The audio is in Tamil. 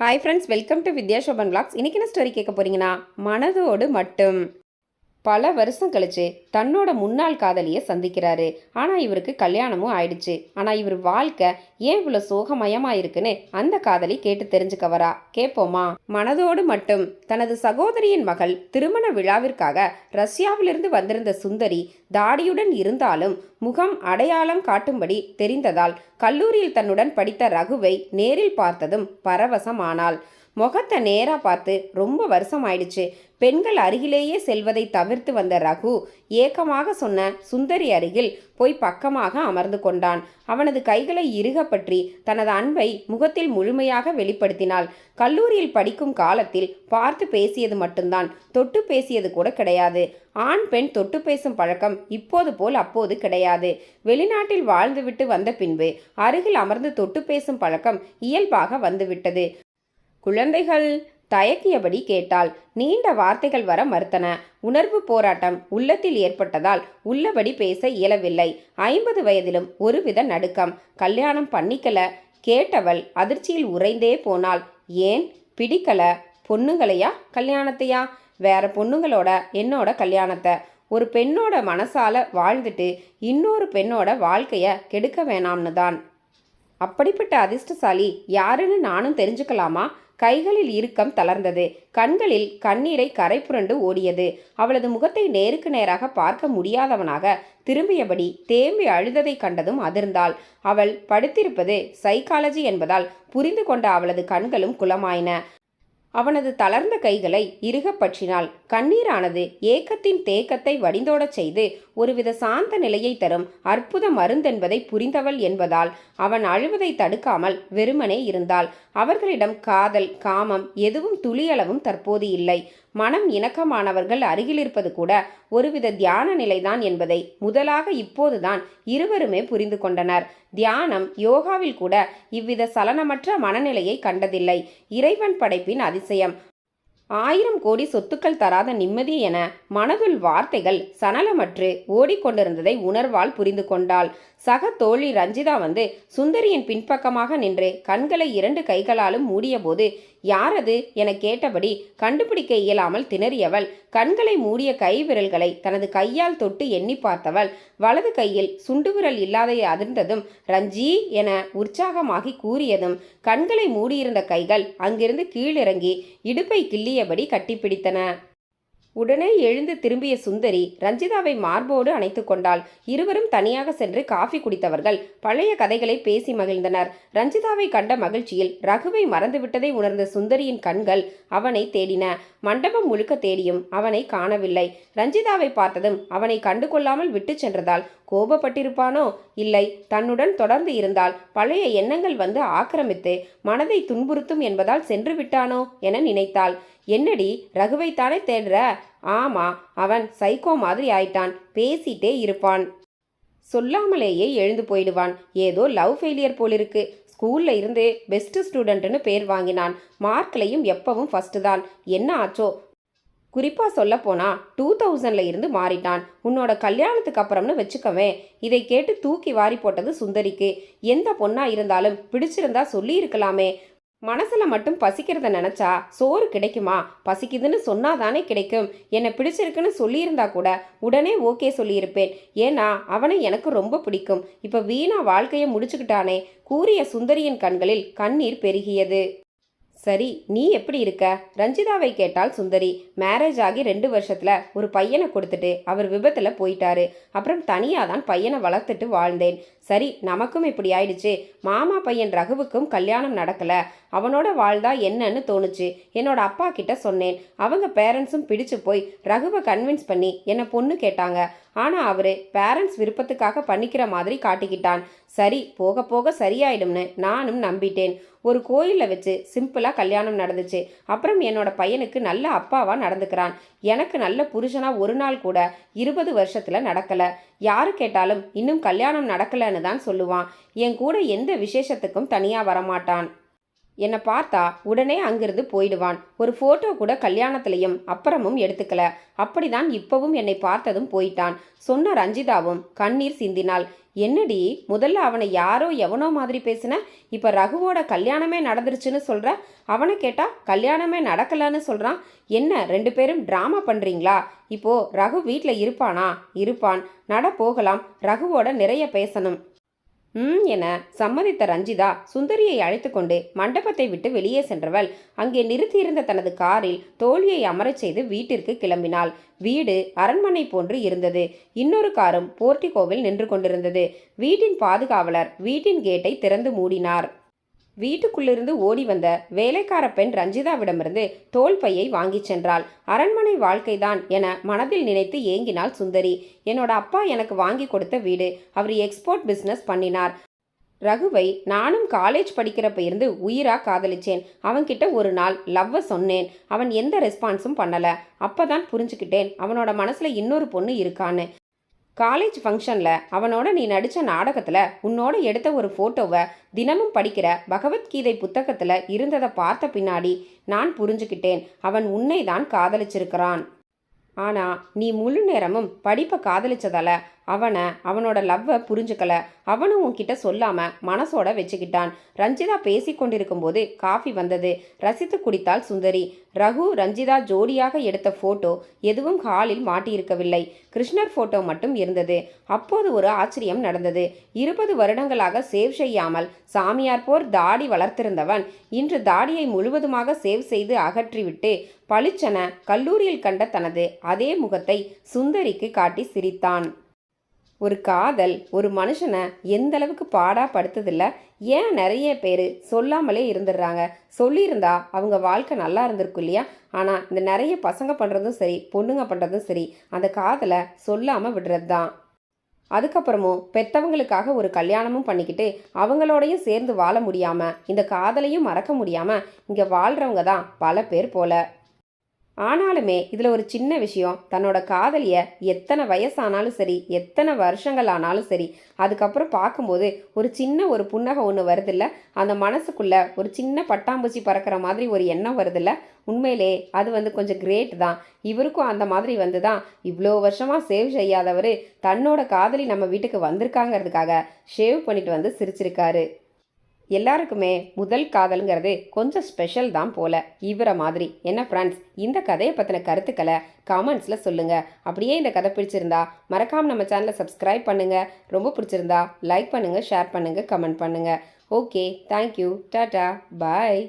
Hi friends welcome to Vidya Shoban vlogs இன்னைக்கு என்ன ஸ்டோரி கேட்க போகிறீங்கன்னா மனதோடு மட்டும். பல வருஷம் கழிச்சு தன்னோட முன்னாள் காதலியை சந்திக்கிறாரு. ஆனால் இவருக்கு கல்யாணமும் ஆயிடுச்சு. ஆனால் இவர் வாழ்க்கை ஏன் இவ்வளோ சோகமயமா இருக்குன்னு அந்த காதலி கேட்டு தெரிஞ்சுக்க வரா. கேட்போமா மனதோடு மட்டும் தனது சகோதரியின் மகள் திருமண விழாவிற்காக ரஷ்யாவிலிருந்து வந்திருந்த சுந்தரி தாடியுடன் இருந்தாலும் முகம் அடையாளம் காட்டும்படி தெரிந்ததால் கல்லூரியில் தன்னுடன் படித்த ரகுவை நேரில் பார்த்ததும் பரவசமானாள். முகத்தை நேராக பார்த்து ரொம்ப வருஷம் ஆயிடுச்சு பெண்கள் அருகிலேயே செல்வதை தவிர்த்து வந்த ரகு ஏக்கமாக சொன்ன சுந்தரி அருகில் போய் பக்கமாக அமர்ந்து கொண்டான். அவனது கைகளை இறுக பற்றி தனது அன்பை முகத்தில் முழுமையாக வெளிப்படுத்தினாள். கல்லூரியில் படிக்கும் காலத்தில் பார்த்து பேசியது மட்டும்தான். தொட்டு பேசியது கூட கிடையாது. ஆண் பெண் தொட்டு பேசும் பழக்கம் இப்போது போல் அப்போது கிடையாது. வெளிநாட்டில் வாழ்ந்துவிட்டு வந்த பின்பு அருகில் அமர்ந்து தொட்டு பேசும் பழக்கம் இயல்பாக வந்துவிட்டது. குழந்தைகள் தயக்கியபடி கேட்டாள். நீண்ட வார்த்தைகள் வர மறுத்தன. உணர்வு போராட்டம் உள்ளத்தில் ஏற்பட்டதால் உள்ளபடி பேச இயலவில்லை. ஐம்பது வயதிலும் ஒருவித நடுக்கம். கல்யாணம் பண்ணிக்கல. கேட்டவள் அதிர்ச்சியில் உறைந்தே போனாள். ஏன்? பிடிக்கல. பொண்ணுங்களையா? கல்யாணத்தையா? வேற பொண்ணுங்களோட என்னோட கல்யாணத்தை. ஒரு பெண்ணோட மனசால வாழ்ந்துட்டு இன்னொரு பெண்ணோட வாழ்க்கைய கெடுக்க வேணாம்னு தான் அப்படிப்பட்ட அதிர்ஷ்டசாலி யாருன்னு நானும் தெரிஞ்சுக்கலாமா? கைகளில் இறுக்கம் தளர்ந்தது. கண்களில் கண்ணீரை கரை புரண்டு ஓடியது. அவளது முகத்தை நேருக்கு நேராக பார்க்க முடியாதவனாக திரும்பியபடி தேம்பி அழுததை கண்டதும் அதிர்ந்தாள். அவள் படுத்திருப்பது சைக்காலஜி என்பதால் புரிந்து கொண்ட அவளது கண்களும் குலமாயின அவனது தளர்ந்த கைகளை இறுகப்பற்றினால் கண்ணீரானது ஏக்கத்தின் தேக்கத்தை வடிந்தோடச் செய்து ஒருவித சாந்த நிலையை தரும் அற்புத மருந்தென்பதை புரிந்தவள் என்பதால் அவன் அழுவதை தடுக்காமல் வெறுமனே இருந்தாள். அவர்களிடம் காதல் காமம் எதுவும் துளியளவும் தற்போது இல்லை. மனம் இணக்கமானவர்கள் அருகிலிருப்பது கூட ஒருவித தியான நிலைதான் என்பதை முதலாக இப்போதுதான் இருவருமே புரிந்து கொண்டனர். தியானம் யோகாவில் கூட இவ்வித சலனமற்ற மனநிலையை கண்டதில்லை. இறைவன் படைப்பின் அதிசயம். ஆயிரம் கோடி சொத்துக்கள் தராத நிம்மதி என மனதுள் வார்த்தைகள் சனலமற்று ஓடிக்கொண்டிருந்ததை உணர்வால் புரிந்து கொண்டாள். சக தோழி ரஞ்சிதா வந்து சுந்தரியின் பின்பக்கமாக நின்று கண்களை இரண்டு கைகளாலும் மூடியபோது யாரது என கேட்டபடி கண்டுபிடிக்க இயலாமல் திணறியவள். கண்களை மூடிய கை விரல்களை தனது கையால் தொட்டு எண்ணி பார்த்தவள். வலது கையில் சுண்டுவிரல் இல்லாத அதிர்ந்ததும் ரஞ்சி என உற்சாகமாகி கூறியதும் கண்களை மூடியிருந்த கைகள் அங்கிருந்து கீழிறங்கி இடுப்பை கிள்ளியபடி கட்டிப்பிடித்தன. உடனே எழுந்து திரும்பிய சுந்தரி ரஞ்சிதாவை மார்போடு அணைத்து கொண்டாள். இருவரும் தனியாக சென்று காஃபி குடித்தவர்கள் பழைய கதைகளை பேசி மகிழ்ந்தனர். ரஞ்சிதாவை கண்ட மகிழ்ச்சியில் ரகுவை மறந்துவிட்டதை உணர்ந்த சுந்தரியின் கண்கள் அவனை தேடின. மண்டபம் முழுக்க தேடியும் அவனை காணவில்லை. ரஞ்சிதாவை பார்த்ததும் அவனை கண்டு கொள்ளாமல் விட்டு சென்றதால் கோபப்பட்டிருப்பானோ? இல்லை. தன்னுடன் தொடர்ந்து இருந்தால் பழைய எண்ணங்கள் வந்து ஆக்கிரமித்து மனதை துன்புறுத்தும் என்பதால் சென்று விட்டானோ? என நினைத்தாள். என்னடி ரகுவைத்தானே தேடுற? ஆமா அவன் சைக்கோ மாதிரி ஆயிட்டான். பேசிட்டே இருப்பான். சொல்லாமலேயே எழுந்து போயிடுவான். ஏதோ லவ் ஃபெயிலியர் போலிருக்கு. ஸ்கூல்ல இருந்து பெஸ்ட் ஸ்டூடெண்ட்னு பேர் வாங்கினான். மார்க்லையும் எப்பவும் ஃபர்ஸ்ட் தான். என்ன ஆச்சோ? குறிப்பாக சொல்லப்போனா டூ தௌசண்டில் இருந்து மாறிட்டான். உன்னோட கல்யாணத்துக்கு அப்புறம்னு வச்சுக்கவே இதை கேட்டு தூக்கி வாரி போட்டது சுந்தரிக்கு. எந்த பொண்ணாக இருந்தாலும் பிடிச்சிருந்தா சொல்லியிருக்கலாமே. மனசில் மட்டும் பசிக்கிறத நினச்சா சோறு கிடைக்குமா? பசிக்குதுன்னு சொன்னாதானே கிடைக்கும். என்னை பிடிச்சிருக்குன்னு சொல்லியிருந்தா கூட உடனே ஓகே சொல்லியிருப்பேன். ஏன்னா அவனை எனக்கு ரொம்ப பிடிக்கும். இப்போ வீணா வாழ்க்கையை முடிச்சுக்கிட்டானே கூறிய சுந்தரியின் கண்களில் கண்ணீர் பெருகியது. சரி நீ எப்படி இருக்க? ரஞ்சிதாவை கேட்டால் சுந்தரி. மேரேஜ் ஆகி ரெண்டு வருஷத்தில் ஒரு பையனை கொடுத்துட்டு அவர் விபத்தில் போயிட்டாரு. அப்புறம் தனியாக தான் பையனை வளர்த்துட்டு வாழ்ந்தேன். சரி நமக்கும் இப்படி ஆயிடுச்சு. மாமா பையன் ரகுவுக்கும் கல்யாணம் நடக்கல. அவனோட வாழ்ந்தா என்னன்னு தோணுச்சு. என்னோட அப்பா கிட்ட சொன்னேன். அவங்க பேரண்ட்ஸும் பிடிச்சு போய் ரகுவை கன்வின்ஸ் பண்ணி என்னை பொண்ணு கேட்டாங்க. ஆனால் அவர் பேரண்ட்ஸ் விருப்பத்துக்காக பண்ணிக்கிற மாதிரி காட்டிக்கிட்டான். சரி போக போக சரியாயிடும்னு நானும் நம்பிட்டேன். ஒரு கோயிலில் வச்சு சிம்பிளாக கல்யாணம் நடந்துச்சு. அப்புறம் என்னோட பையனுக்கு நல்ல அப்பாவாக நடந்துக்கிறான். எனக்கு நல்ல புருஷனாக ஒரு நாள் கூட இருபது வருஷத்தில் நடக்கல. யாரு கேட்டாலும் இன்னும் கல்யாணம் நடக்கலைன்னு தான் சொல்லுவான். என் கூட எந்த விசேஷத்துக்கும் தனியா வரமாட்டான். என்னை பார்த்தா உடனே அங்கிருந்து போயிடுவான். ஒரு ஃபோட்டோ கூட கல்யாணத்திலையும் அப்புறமும் எடுத்துக்கல. அப்படிதான் இப்பவும் என்னை பார்த்ததும் போயிட்டான். சொன்ன ரஞ்சிதாவும் கண்ணீர் சிந்தினாள். என்னடி முதல்ல அவனை யாரோ எவனோ மாதிரி பேசின? இப்போ ரகுவோட கல்யாணமே நடந்துருச்சுன்னு சொல்கிற அவனை கேட்டால் கல்யாணமே நடக்கலன்னு சொல்கிறான் என்ன ரெண்டு பேரும் ட்ராமா பண்ணுறீங்களா இப்போது ரகு வீட்டில் இருப்பானா? இருப்பான். நட போகலாம். ரகுவோட நிறைய பேசணும். ம் என சம்மதித்த ரஞ்சிதா சுந்தரியை அழைத்து கொண்டு மண்டபத்தை விட்டு வெளியே சென்றவள். அங்கே நிறுத்தியிருந்த தனது காரில் தோழியை அமரச் செய்து வீட்டிற்கு கிளம்பினாள். வீடு அரண்மனை போன்று இருந்தது. இன்னொரு காரும் போர்ட்டிகோவில் நின்று கொண்டிருந்தது. வீட்டின் பாதுகாவலர் வீட்டின் கேட்டை திறந்து மூடினார். வீட்டுக்குள்ளிருந்து ஓடி வந்த வேலைக்கார பெண் ரஞ்சிதாவிடமிருந்து தோல் பையை வாங்கிச் சென்றாள். அரண்மனை வாழ்க்கைதான் என மனதில் நினைத்து ஏங்கினாள் சுந்தரி. என்னோட அப்பா எனக்கு வாங்கி கொடுத்த வீடு. அவர் எக்ஸ்போர்ட் பிஸ்னஸ் பண்ணினார். ரகுவை நானும் காலேஜ் படிக்கிறப்ப இருந்து உயிராக காதலிச்சேன். அவன்கிட்ட ஒரு நாள் லவ்வை சொன்னேன். அவன் எந்த ரெஸ்பான்ஸும் பண்ணல. அப்பதான் புரிஞ்சுக்கிட்டேன். அவனோட மனசில் இன்னொரு பொண்ணு இருக்கான்னு. காலேஜ் ஃபங்க்ஷனில் அவனோட நீ நடித்த நாடகத்தில் உன்னோட எடுத்த ஒரு ஃபோட்டோவை தினமும் படிக்கிற பகவத்கீதை புத்தகத்தில் இருந்ததை பார்த்த பின்னாடி நான் புரிஞ்சுக்கிட்டேன். அவன் உன்னை தான் காதலிச்சிருக்கிறான். ஆனால் நீ முழு நேரமும் படிப்பை காதலிச்சதால அவனை அவனோட லவ்வை புரிஞ்சுக்கல. அவனும் உன்கிட்ட சொல்லாம மனசோட வச்சுக்கிட்டான். ரஞ்சிதா பேசி கொண்டிருக்கும்போது காஃபி வந்தது. ரசித்து குடித்தாள் சுந்தரி. ரகு ரஞ்சிதா ஜோடியாக எடுத்த போட்டோ எதுவும் ஹாலில் மாட்டியிருக்கவில்லை. கிருஷ்ணர் போட்டோ மட்டும் இருந்தது. அப்போது ஒரு ஆச்சரியம் நடந்தது. இருபது வருடங்களாக சேவ் செய்யாமல் சாமியார் போர் தாடி வளர்த்திருந்தவன் இன்று தாடியை முழுவதுமாக சேவ் செய்து அகற்றிவிட்டு பளிச்சென கல்லூரியில் கண்ட தனது அதே முகத்தை சுந்தரிக்கு காட்டி சிரித்தான். ஒரு காதல் ஒரு மனுஷனை எந்த அளவுக்கு பாடா படுத்ததில்ல ஏன் நிறைய பேர் சொல்லாமலே இருந்துடுறாங்க? சொல்லியிருந்தா அவங்க வாழ்க்கை நல்லா இருந்திருக்கும் இல்லையா? ஆனால் இந்த நிறைய பசங்க பண்ணுறதும் சரி பொண்ணுங்க பண்ணுறதும் சரி அந்த காதலை சொல்லாமல் விடுறது தான் அதுக்கப்புறமும் பெத்தவங்களுக்காக ஒரு கல்யாணமும் பண்ணிக்கிட்டு அவங்களோடையும் சேர்ந்து வாழ முடியாமல் இந்த காதலையும் மறக்க முடியாமல் இங்கே வாழ்கிறவங்க தான் பல பேர் போல. ஆனாலுமே இதில் ஒரு சின்ன விஷயம் தன்னோட காதலியை எத்தனை வயசானாலும் சரி எத்தனை வருஷங்கள் ஆனாலும் சரி அதுக்கப்புறம் பார்க்கும்போது ஒரு சின்ன ஒரு புன்னகை ஒன்று வருதில்ல? அந்த மனசுக்குள்ள ஒரு சின்ன பட்டாம்பூச்சி பறக்கிற மாதிரி ஒரு எண்ணம் வருதில்ல? உண்மையிலே அது வந்து கொஞ்சம் கிரேட் தான். இவருக்கும் அந்த மாதிரி வந்து தான் இவ்வளோ வருஷமாக சேவ் செய்யாதவர் தன்னோட காதலி நம்ம வீட்டுக்கு வந்திருக்காங்கிறதுக்காக ஷேவ் பண்ணிட்டு வந்து சிரிச்சிருக்காரு. எல்லாருக்குமே முதல் காதலுங்கிறது கொஞ்சம் ஸ்பெஷல் தான் போல. இவரை மாதிரி. என்ன ஃப்ரெண்ட்ஸ் இந்த கதையை பற்றின கருத்துக்களை கமெண்ட்ஸில் சொல்லுங்கள் அப்படியே இந்த கதை பிடிச்சிருந்தா மறக்காமல் நம்ம சேனலை சப்ஸ்கிரைப் பண்ணுங்கள் ரொம்ப பிடிச்சிருந்தா லைக் பண்ணுங்கள் ஷேர் பண்ணுங்கள் கமெண்ட் பண்ணுங்கள் ஓகே தேங்க்யூ டாட்டா பாய்